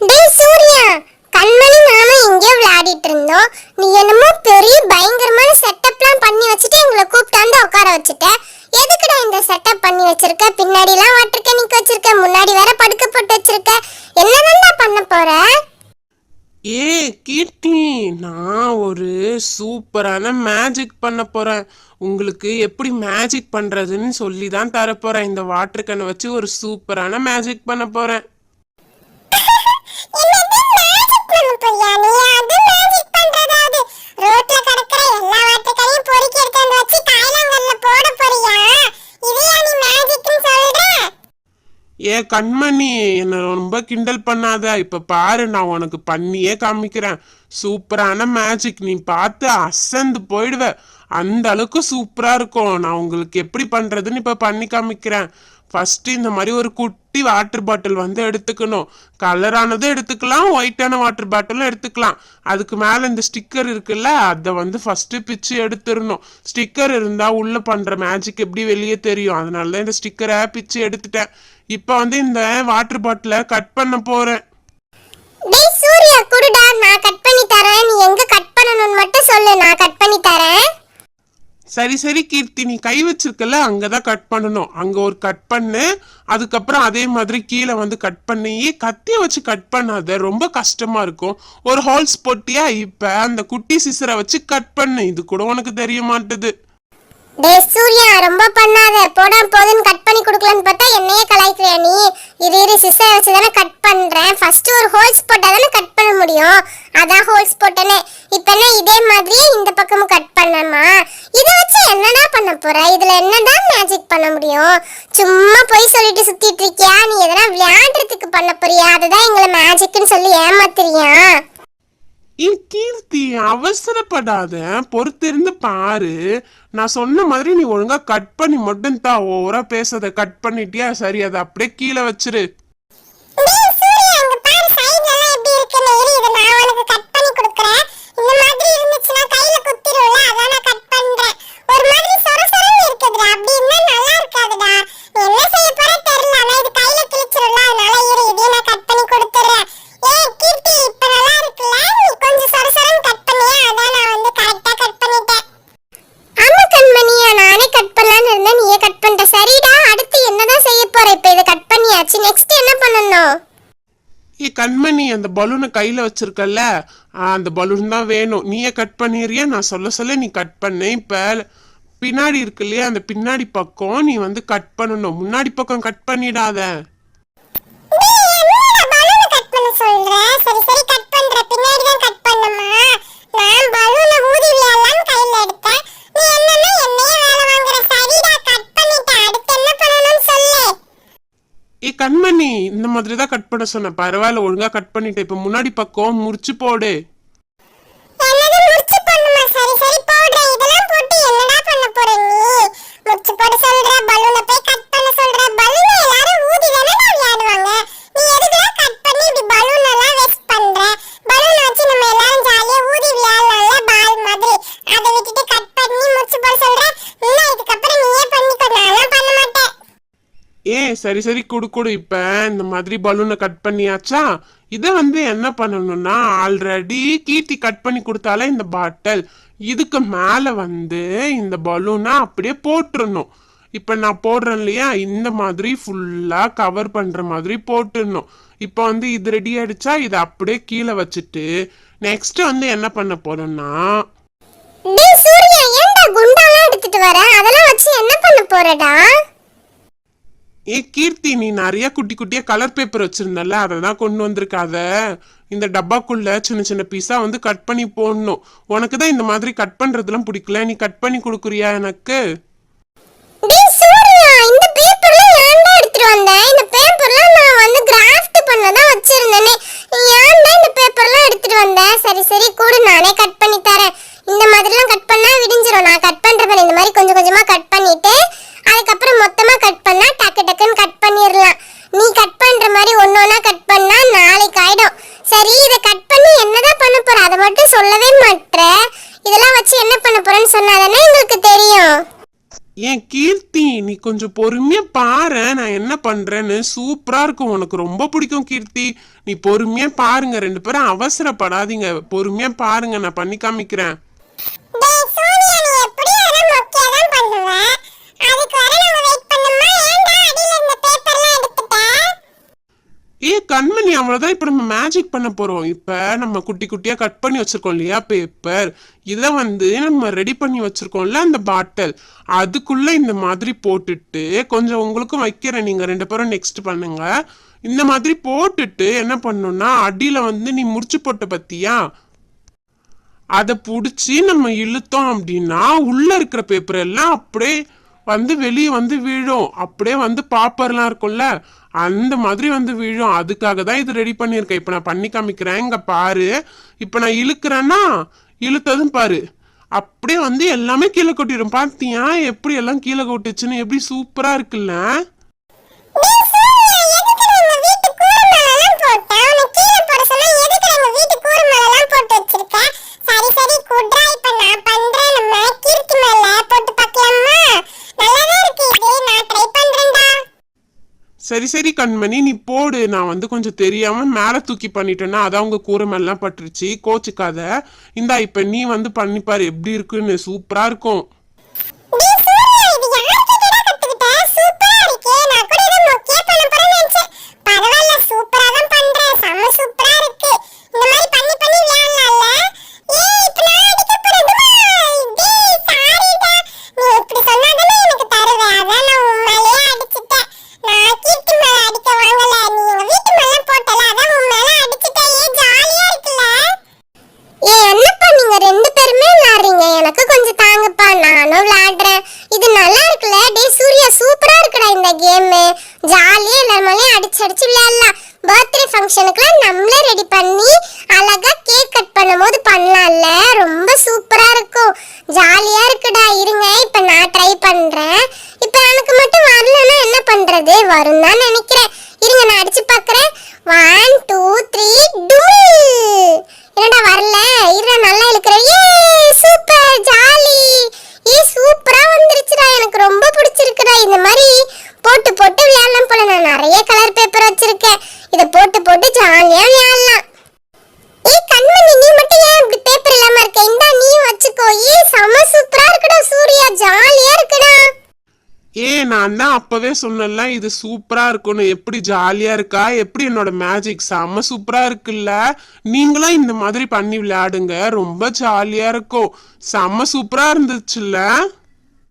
டேய் சூர்யா கண்மணி நானும் எங்கே விளையாடிட்டு இருந்தோம் நீ என்னமோ பெரிய பயங்கரமான செட்டப்லாம் பண்ணி வச்சுட்டு எங்களை கூப்பிட்டாந்து உட்கார வச்சுட்ட. எதுக்குடா இந்த செட்டப் பண்ணி வச்சிருக்க? பின்னாடிலாம் வாட்டர் கேனிக் வச்சிருக்க. முன்னாடி வேற படுக்க போட்டு வச்சிருக்க. என்னதான்டா பண்ண போற? ஏ கீர்த்தி நான் ஒரு சூப்பரான மேஜிக் பண்ண போறேன். உங்களுக்கு எப்படி மேஜிக் பண்றதுன்னு சொல்லி தான் தர இந்த வாட்டர் கண்ணை வச்சு ஒரு சூப்பரான மேஜிக் பண்ண போறேன் என்னது மேஜிக் பண்ண போறியா நீ அது மேஜிக் பண்றதாவது ரோட்ல கிடக்குற எல்லா வாட்டர்களையும் பொறுக்கி எடுத்து வந்து வச்சு காயலாங்கல்ல போட போறியா இதையா நீ மேஜிக்னு சொல்ற ஏ கண்மணி என்னை ரொம்ப கிண்டல் பண்ணாத. இப்ப பாரு நான் உனக்கு பண்ணியே காமிக்கிறேன். சூப்பரான மேஜிக் நீ பார்த்து அசந்து போயிடுவ. அந்த அளவுக்கு சூப்பரா இருக்கும். நான் உங்களுக்கு எப்படி பண்றதுன்னு இப்ப பண்ணி காமிக்கிறேன். ஃபஸ்ட்டு இந்த மாதிரி ஒரு குட்டி வாட்டர் பாட்டில் வந்து எடுத்துக்கணும். கலரானதும் எடுத்துக்கலாம் ஒயிட்டான வாட்டர் பாட்டிலும் எடுத்துக்கலாம். அதுக்கு மேலே இந்த ஸ்டிக்கர் இருக்குல்ல அதை வந்து ஃபஸ்ட்டு பிச்சு எடுத்துடணும். ஸ்டிக்கர் இருந்தால் உள்ளே பண்ணுற மேஜிக் எப்படி வெளியே தெரியும்? அதனால தான் இந்த ஸ்டிக்கரை பிச்சு எடுத்துட்டேன். இப்போ வந்து இந்த வாட்டர் பாட்டிலை கட் பண்ண போகிறேன் டேய் சூர்யா குடுடா. நான் கட் பண்ணி தரேன். நீ எங்க கட் பண்ணணும்னு மட்டும் சொல்லு. நான் கட் பண்ணி தரேன். சரி சரி கீர்த்தி நீ கை வச்சிருக்கல அங்கதான் கட் பண்ணணும். அங்க ஒரு கட் பண்ணு. அதுக்கப்புறம் அதே மாதிரி கீழே வந்து கட் பண்ணி கத்திய வச்சு கட் பண்ணாத. ரொம்ப கஷ்டமா இருக்கும். ஒரு ஹால்ஸ் போட்டியா இப்ப அந்த குட்டி சிசரை வச்சு கட் பண்ணு. இது கூட உனக்கு தெரிய மாட்டுது. டேய் சூர்யா ரொம்ப பண்ணாத. போடா போதுன்னு கட் பண்ணி கொடுக்கலன்னு பார்த்தா என்னையே கலாய்க்கிறியா நீ? இது இரு சிஸ்டர் வச்சு தானே கட் பண்றேன். ஃபர்ஸ்ட் ஒரு ஹோல்ஸ் போட்டா தானே கட் பண்ண முடியும். அதான் ஹோல்ஸ் போட்டேனே. இப்பனா இதே மாதிரியே இந்த பக்கமும் கட் பண்ணமா இதை வச்சு என்னடா பண்ண போற? இதுல என்னடா மேஜிக் பண்ண முடியும்? சும்மா போய் சொல்லிட்டு சுத்திட்டு இருக்கியா? நீ எதனா விளையாடுறதுக்கு பண்ண போறியா? அதுதான் எங்களை மேஜிக்னு சொல்லி ஏமாத்துறியா? கீர்த்தி அவசரப்படாத. பொறுத்திருந்து பாரு. நான் சொன்ன மாதிரி நீ ஒழுங்கா கட் பண்ணி மட்டும் தான் ஓவரா பேசுறத கட் பண்ணிட்டியா? சரி அதை அப்படியே கீழே வச்சிரு டேய் சூர்யா அங்க பாரு சைடுல எல்லாம் எப்படி இருக்குன்னு இரு இதை நான் உனக்கு கட் பண்ணி கொடுக்குறேன் இந்த மாதிரி இருந்துச்சுன்னா கையில குத்திரும்ல அதான் நான் கட் பண்றேன் ஒரு மாதிரி சொர சொரன்னு இருக்குதுடா அப்படி இருந்தா நல்லா இருக்காதுடா நீ என்ன செய்ய போற தெரியல ஆனா இது கையில கிழிச்சிரும்ல அதனால இரு இதையும் நான் கட் பண்ணி கொடுத்துறேன் ஏய் கீர்த்தி இப்ப நல்லா இருக்குல்ல நீ கொஞ்சம் சொர சொரன்னு கட் பண்ணியா அதான் நான் வந்து கரெக்டா கட் பண்ணிட்டேன் ஆமா கண்மணியா நானே கட் பண்ணலாம்னு இருந்தேன் நீயே கட் பண்ணிட்ட சரிடா அடுத்து என்னதான் செய்ய போற இப்போ இதை கட் பண்ணியாச்சு. நெக்ஸ்ட் என்ன பண்ணணும்? ஏ கண்மணி அந்த பலூனை கையில வச்சிருக்கல்ல அந்த பலூன் தான் வேணும். நீயே கட் பண்ணிடுறியா? நான் சொல்ல சொல்ல நீ கட் பண்ணு. இப்போ பின்னாடி இருக்கு இல்லையா அந்த பின்னாடி பக்கம் நீ வந்து கட் பண்ணணும். முன்னாடி பக்கம் கட் பண்ணிடாத கட் பண்ண சொல்றேன் சரி சரி கட் பண்ற பின்னாடி தான் கட் பண்ணுமா நான் பலூன ஊதி விளையாடலாம் கையில எடுத்தேன் நீ என்னன்னா என்னையே வேலை வாங்குற சரிடா கட் பண்ணிட்டேன் அடுத்து என்ன பண்ணணும்னு சொல்லு ஏ கண்மணி இந்த மாதிரி தான் கட் பண்ண சொன்னேன் பரவாயில்ல ஒழுங்கா கட் பண்ணிட்டேன் இப்போ முன்னாடி பக்கம் முறிச்சு போடு. சரி சரி குடு குடு. இப்ப இந்த மாதிரி பலூனை கட் பண்ணியாச்சா? இதை வந்து என்ன பண்ணணும்னா ஆல்ரெடி கீர்த்தி கட் பண்ணி கொடுத்தாலே இந்த பாட்டில் இதுக்கு மேல வந்து இந்த பலூனை அப்படியே போட்டுடணும் இப்போ நான் போடுறேன் இல்லையா? இந்த மாதிரி ஃபுல்லா கவர் பண்ற மாதிரி போட்டுடணும் இப்போ வந்து இது ரெடி ஆயிடுச்சா? இதை அப்படியே கீழே வச்சுட்டு நெக்ஸ்ட் வந்து என்ன பண்ண போறோம்னா டேய் சூர்யா ஏன்டா குண்டாலாம் எடுத்துட்டு வர? அதெல்லாம் வச்சு என்ன பண்ண போறடா? ஏ கீர்த்தி நீ நிறைய குட்டி குட்டியா கலர் பேப்பர் வச்சிருந்தல அதை தான் கொண்டு வந்திருக்காத. இந்த டப்பாக்குள்ள சின்ன சின்ன பீஸா வந்து கட் பண்ணி போடணும். உனக்கு தான் இந்த மாதிரி கட் பண்றதுலாம் பிடிக்கல. நீ கட் பண்ணி கொடுக்குறியா எனக்கு டேய் சூர்யா இந்த பேப்பர்லாம் ஏன்டா எடுத்துட்டு வந்த இந்த பேப்பர்லாம் நான் வந்து கிராஃப்ட் பண்ண தான் வச்சிருந்தேனே நீ ஏன்டா இந்த பேப்பர்லாம் எடுத்துட்டு வந்த சரி சரி கூடு நானே கட் பண்ணி தரேன் இந்த மாதிரிலாம் கட் பண்ணா விடிஞ்சிரும் நான் கட் பண்றேன் இந்த மாதிரி கொஞ்சம் கொஞ்சமா கட் பண்ணிட்டு அதுக்கப்புறம் மொத்தமா கட் பண்ணா டக்கு டக்குன்னு கட் பண்ணிடலாம் நீ கட் பண்ற மாதிரி ஒன்னொன்னா கட் பண்ணா நாளைக்கு ஆயிடும் சரி இதை கட் பண்ணி என்னதான் பண்ண போற அதை மட்டும் சொல்லவே மாட்ற இதெல்லாம் வச்சு என்ன பண்ண போறேன்னு சொன்னாதானே எங்களுக்கு தெரியும் ஏன் கீர்த்தி நீ கொஞ்சம் பொறுமையா பாரு நான் என்ன பண்றேன்னு. சூப்பரா இருக்கும். உனக்கு ரொம்ப பிடிக்கும் கீர்த்தி. நீ பொறுமையா பாருங்க. ரெண்டு பேரும் அவசரப்படாதீங்க. பொறுமையா பாருங்க. நான் பண்ணி காமிக்கிறேன். அவ்வளோதான் இப்போ நம்ம மேஜிக் பண்ண போகிறோம் இப்போ நம்ம குட்டி குட்டியா கட் பண்ணி வச்சிருக்கோம் இல்லையா பேப்பர் இதை வந்து நம்ம ரெடி பண்ணி வச்சிருக்கோம்ல அந்த பாட்டில் அதுக்குள்ளே இந்த மாதிரி போட்டுட்டு கொஞ்சம் உங்களுக்கும் வைக்கிறேன். நீங்க ரெண்டு பேரும் நெக்ஸ்ட் பண்ணுங்க. இந்த மாதிரி போட்டுட்டு என்ன பண்ணணும்னா அடியில வந்து நீ முறிச்சு போட்ட பற்றியா அதை பிடிச்சி நம்ம இழுத்தோம் அப்படின்னா உள்ள இருக்கிற பேப்பர் எல்லாம் அப்படியே வந்து வெளியே வந்து விழும். அப்படியே வந்து பாப்பர்லாம் இருக்கும்ல? அந்த மாதிரி வந்து விழும். அதுக்காக தான் இது ரெடி பண்ணியிருக்கேன். இப்போ நான் பண்ணி காமிக்கிறேன் இங்கே பாரு. இப்போ நான் இழுக்கிறேன்னா இழுத்ததும் பாரு. அப்படியே வந்து எல்லாமே கீழே கொட்டிடும். பார்த்தியா எப்படி எல்லாம் கீழே கொட்டுச்சுன்னு? எப்படி சூப்பராக இருக்குல்ல டேய் சூர்யா எதுக்கு நம்ம வீட்டு கூரை மேலலாம் போட்ட உன்னை கீழே போட சொன்னா எதுக்கு நம்ம வீட்டு கூரை மேலலாம் போட்டு வச்சிருக்க சரி சரி குட்ரா இப்ப நான் பண்றேன் நம்ம கீர்த்தி மேல போட்டு பார்க்கலாமா நல்லாதான் இருக்கு இது நான் ட்ரை பண்றேன்டா சரி சரி கண்மணி நீ போடு. நான் வந்து கொஞ்சம் தெரியாம மேல தூக்கி பண்ணிட்டேன்னா அதான் உங்க கூரை பட்டுருச்சு. கோச்சுக்காத. இந்தா இப்ப நீ வந்து பண்ணிப்பாரு. எப்படி இருக்குன்னு? சூப்பரா இருக்கும் டேய் சூர்யா இது யார்கிட்டடா கத்துக்கிட்ட சூப்பரா இருக்கே நான் கூட ஏதோ மொக்கையா பண்ண போறேன்னு நினைச்சேன் பரவாயில்ல சூப்பரா தான் பண்றேன் செம்ம சூப்பரா இருக்கு இந்த மாதிரி பண்ணி பண்ணி விளையாடலாம்ல ஏய் இப்ப நான் அடிக்க போறேன் டேய் சாரிடா நீ இப்படி சொன்னாதானே எனக்கு தருவே அதான் நான் உன் மேலயே அடிச்சிட்டேன் நான் கீர்த்தி மேல அடிக்க வாங்கல நீ எங்க வீட்டு மேல போட்டல அதான் உன் மேல அடிச்சிட்டேன் ஏ ஜாலியா இருக்குல்ல ஏ என்னப்பா நீங்க ரெண்டு பேருமே விளையாடுறீங்க எனக்கு கொஞ்சம் தாங்கப்பா நானும் விளையாடுறேன் இது நல்லா இருக்குல்ல டேய் சூர்யா சூப்பரா இருக்குடா இந்த கேம் ஜாலியா எல்லாருமாலையும் அடிச்சு அடிச்சு விளையாடலாம். பர்த்டே ஃபங்க்ஷனுக்குலாம் நம்மளே ரெடி பண்ணி அழகா கேக் கட் பண்ணும்போது பண்ணலாம்ல. ரொம்ப சூப்பரா இருக்கும். ஜாலியா இருக்குடா இருங்க. இப்ப நான் ட்ரை பண்றேன். இப்ப எனக்கு மட்டும் வரலன்னா என்ன பண்றது? வரும் தான் நினைக்கிறேன். இருங்க நான் அடிச்சு பார்க்கறேன் ஒன் டூ த்ரீ டூ என்னடா வரல? இரு நல்லா இழுக்கிறேன் ஏ சூப்பர் ஜாலி ஏ சூப்பரா வந்துருச்சுடா எனக்கு ரொம்ப பிடிச்சிருக்குடா இந்த மாதிரி போட்டு போட்டு விளையாடலாம் போல நான் நிறைய கலர் பேப்பர் வச்சிருக்கேன் இதை போட்டு போட்டு ஜாலியா விளையாடலாம் ஏய் கண்மணி நீ மட்டும் ஏன் இப்படி பேப்பர் இல்லாம இருக்க இந்தா நீ வச்சுக்கோ ஏ செம சூப்பரா இருக்குடா சூர்யா ஜாலியா இருக்குடா ஏ நான் தான் அப்பவே சொன்னேன்ல இது சூப்பரா இருக்கும்னு. எப்படி ஜாலியா இருக்கா? எப்படி என்னோட மேஜிக் செம்ம சூப்பரா இருக்குல்ல? நீங்களும் இந்த மாதிரி பண்ணி விளையாடுங்க. ரொம்ப ஜாலியா இருக்கும். செம்ம சூப்பரா இருந்துச்சுல்ல?